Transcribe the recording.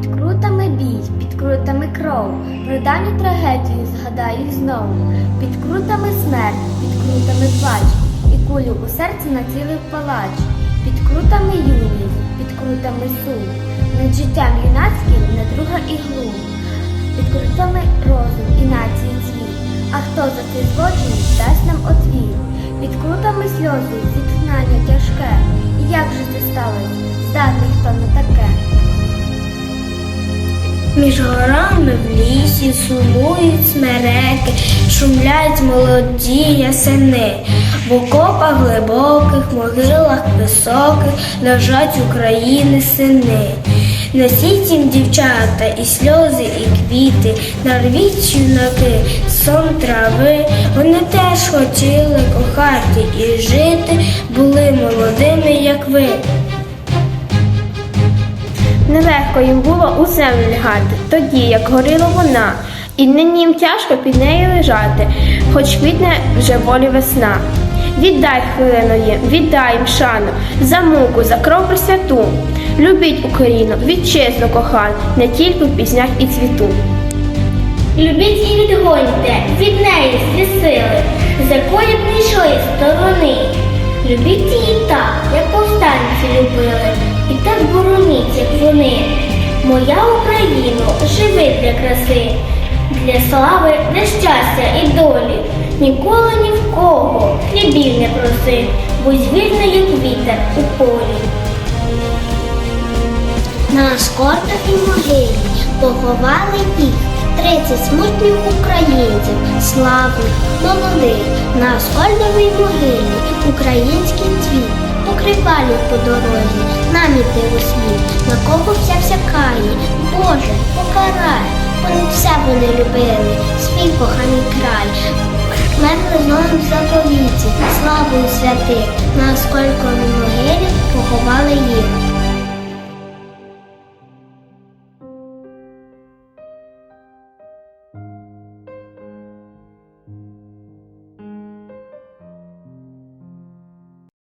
Під крутами бій, під крутами кров, про давню трагедію згадаю знову. Під крутами смерть, під крутами плач, і кулю у серці націлив палач. Під крутами юність, під крутами сум, над життям юнацьким не друга і глум. Під крутами розум і нації цвіт. А хто за цей злочин дасть нам отвіт? Під крутами сльози, зіткнання тяжке. І як же це сталося? Здатний хто на таке? Між горами в лісі сумують смереки, шумлять молоді ясени, в окопах глибоких, могилах високих лежать України сини. Несіть їм дівчата і сльози, і квіти, нарвіть юнаки, сон трави. Вони теж хотіли кохати і жити, були молодими, як ви. Нелегко їм у землю лягати, тоді як горіла вона, і нині їм тяжко під нею лежати, хоч квітне вже волі весна. Віддай хвилину їм, віддай їм шану, за муку, за кров присвяту. Любіть Україну, вітчизну кохану, не тільки в піснях і цвіту. Любіть і відгоньте від неї всі сили, з якої б не йшли сторони. Любіть її так, як повстанці любили, і так бороніть, як вони. Моя Україно, живи для краси, для слави, для щастя і долі. Ніколи ні в кого хлібів не проси, будь вільна, як вітер у полі. На скорбах і могилі поховали їх тридцять смутних українців, славних, молодих, на Аскольдовій могилі український цвіт покривалють по дорозі, нам іти у світ, на кого вся всякає, Боже, покарай, понад все вони любили, свій коханий край. Мерли з новим заповіті, славою святих, на в могилі поховали їх.